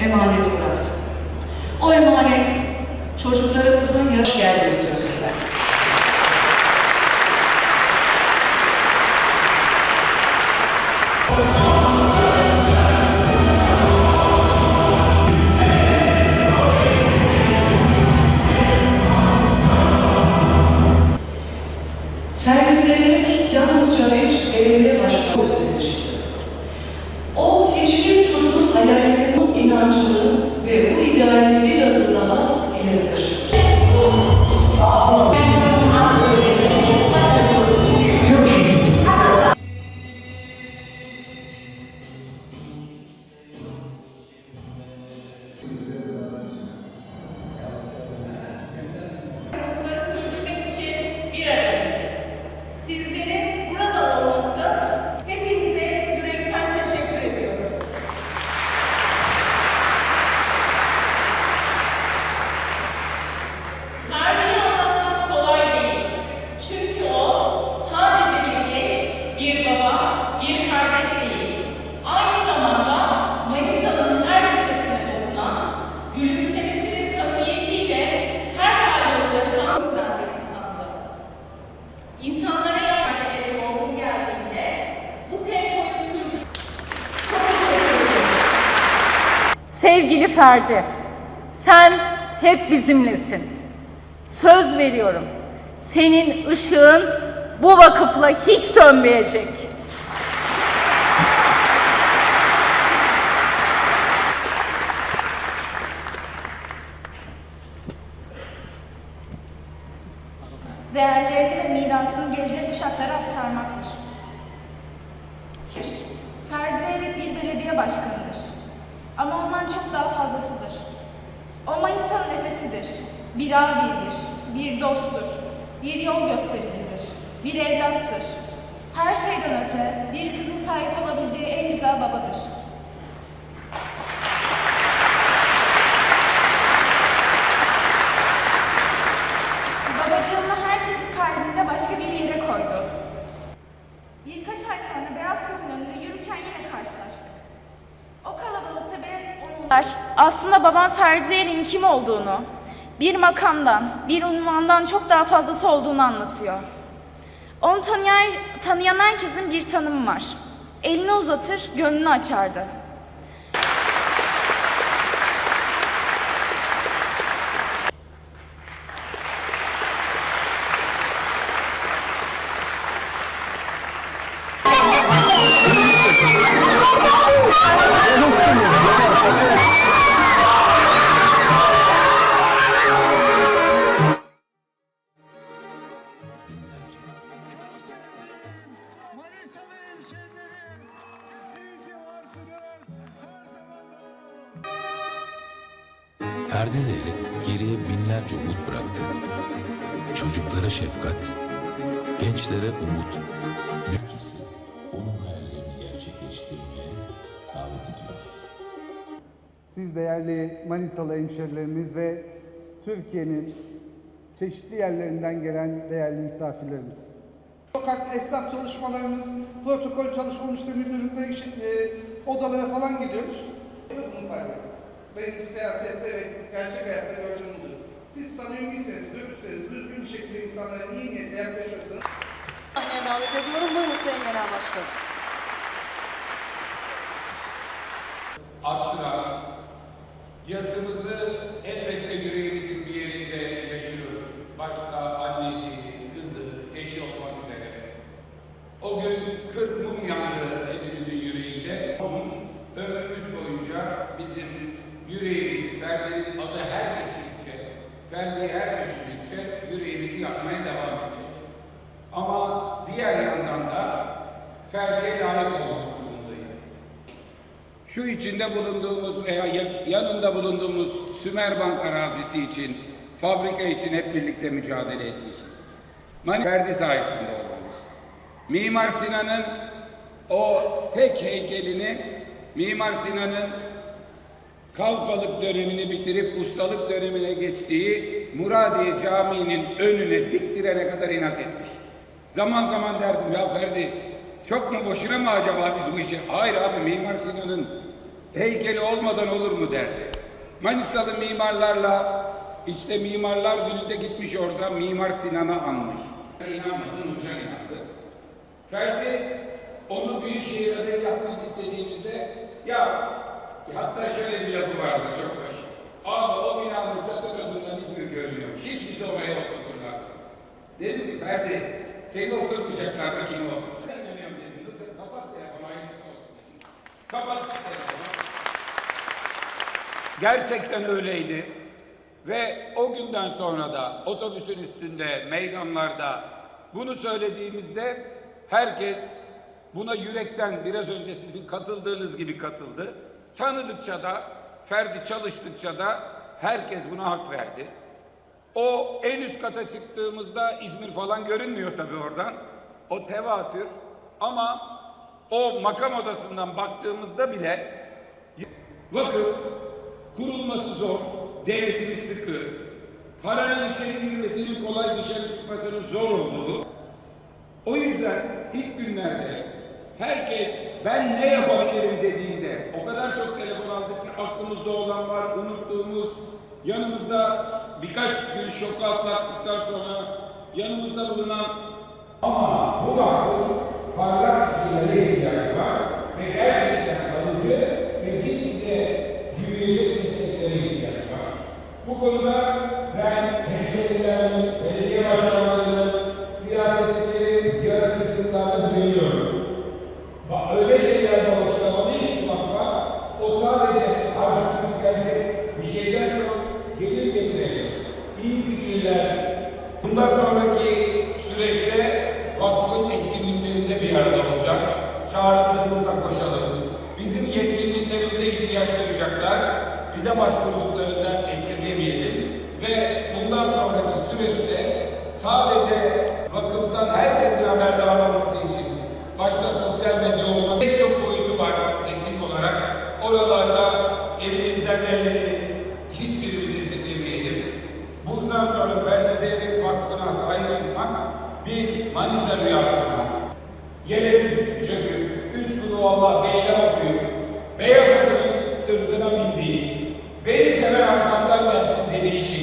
emanet bıraktı. O emanet çocuklarımızın yaş geldiği sözünden. Sevgili Ferdi, sen hep bizimlesin. Söz veriyorum. Senin ışığın bu vakıfla hiç sönmeyecek. değerlerini ve mirasını gelecek kuşaklara aktarmaktır. Ferdi Zeyrek bir belediye başkanıdır. Ama ondan çok daha fazlasıdır. O Manisa'nın nefesidir, bir abidir, bir dosttur, bir yol göstericidir, bir evlattır. Her şeyden öte bir kızın sahip olabileceği en güzel babadır. Babacığımla herkesin kalbinde başka bir yere koydu. Birkaç ay sonra Beyaz Kapı'nın yürürken yine karşılaştık. O kalabalıkta ben onu... Aslında babam Ferdi Zeyrek'in kim olduğunu, bir makamdan, bir unvandan çok daha fazlası olduğunu anlatıyor. Onu tanıyan, tanıyan herkesin bir tanımı var. Elini uzatır, gönlünü açardı. Ferdi Zeyrek geriye binlerce umut bıraktı. Çocuklara şefkat, gençlere umut. İkisi onun hayallerini gerçekleştirmeye davet ediyoruz. Siz değerli Manisalı hemşerilerimiz ve Türkiye'nin çeşitli yerlerinden gelen değerli misafirlerimiz. Sokak esnaf çalışmalarımız, protokol çalışma müşteri müdürlükleri, işte, e, odalara falan gidiyoruz. Bunu fark ettim. Benim siyasette ve gerçek hayatta gördüğüm budur. Siz samimiyseniz, dürüstseniz, düzgün bir şekilde insanlara iyi niyetle yaklaşırsanız Sahneye davet ediyorum. Buyurun Sayın Genel Başkanım. arttıran, yazımızı içinde bulunduğumuz veya ya- yanında bulunduğumuz Sümerbank arazisi için, fabrika için hep birlikte mücadele etmişiz. Mani Ferdi sayesinde olmuş. Mimar Sinan'ın o tek heykelini, Mimar Sinan'ın kalfalık dönemini bitirip ustalık dönemine geçtiği Muradiye Camii'nin önüne diktirene kadar inat etmiş. Zaman zaman derdim ya Ferdi çok mu boşuna mı acaba biz bu işi? Hayır abi Mimar Sinan'ın heykeli olmadan olur mu derdi. Manisalı mimarlarla işte mimarlar gününde gitmiş orada Mimar Sinan'a anmış. İnanmadı, Nurşen inandı. Ferdi onu Büyükşehir adayı yapmak istediğimizde ya hatta şöyle bir lafı vardı çok hoş. Abi o binanın çatı katından İzmir görünüyor. Hiç bizi oraya oturturlar. Dedim ki Ferdi seni okutmayacaklar makine okut. Ben inanıyorum dedim. Kapat telefonu hayırlısı olsun. Kapat telefonu. Gerçekten öyleydi. Ve o günden sonra da otobüsün üstünde, meydanlarda bunu söylediğimizde herkes buna yürekten biraz önce sizin katıldığınız gibi katıldı. Tanıdıkça da, Ferdi çalıştıkça da herkes buna hak verdi. O en üst kata çıktığımızda İzmir falan görünmüyor tabii oradan. O tevatür ama o makam odasından baktığımızda bile vakıf kurulması zor, devletimiz sıkı, paranın içeri girmesinin kolay dışarı çıkmasının zor olduğu. O yüzden ilk günlerde herkes ben ne yapabilirim dediğinde o kadar çok telefon aldık ki aklımızda olan var, unuttuğumuz, yanımızda birkaç gün şoku atlattıktan sonra yanımızda bulunan ama bu vakfın parlak fikirlere ihtiyaç var ve gerçekten kalıcı ve gitgide büyüyecek mesleklere ihtiyaç var. Bu konuda ben hemşehrilerimin, belediye başkanlarının, siyasetçilerin yaratıcılıklarına güveniyorum. Bak öyle şeyler bağışlamalıyız ki vakfa, o sadece harcamadık gelecek bir şeyden çok gelir getirecek. İyi fikirler. Bundan sonraki süreçte vakfın etkinliklerinde bir arada olacak. Çağrıldığımızda koşalım. Bizim yetkinliklerimize ihtiyaç duyacaklar. Bize başvurduklarında çuvala B'ye bakıyor. Beyaz atının sırtına bindiği, beni seven arkamdan gelsin dediği şey.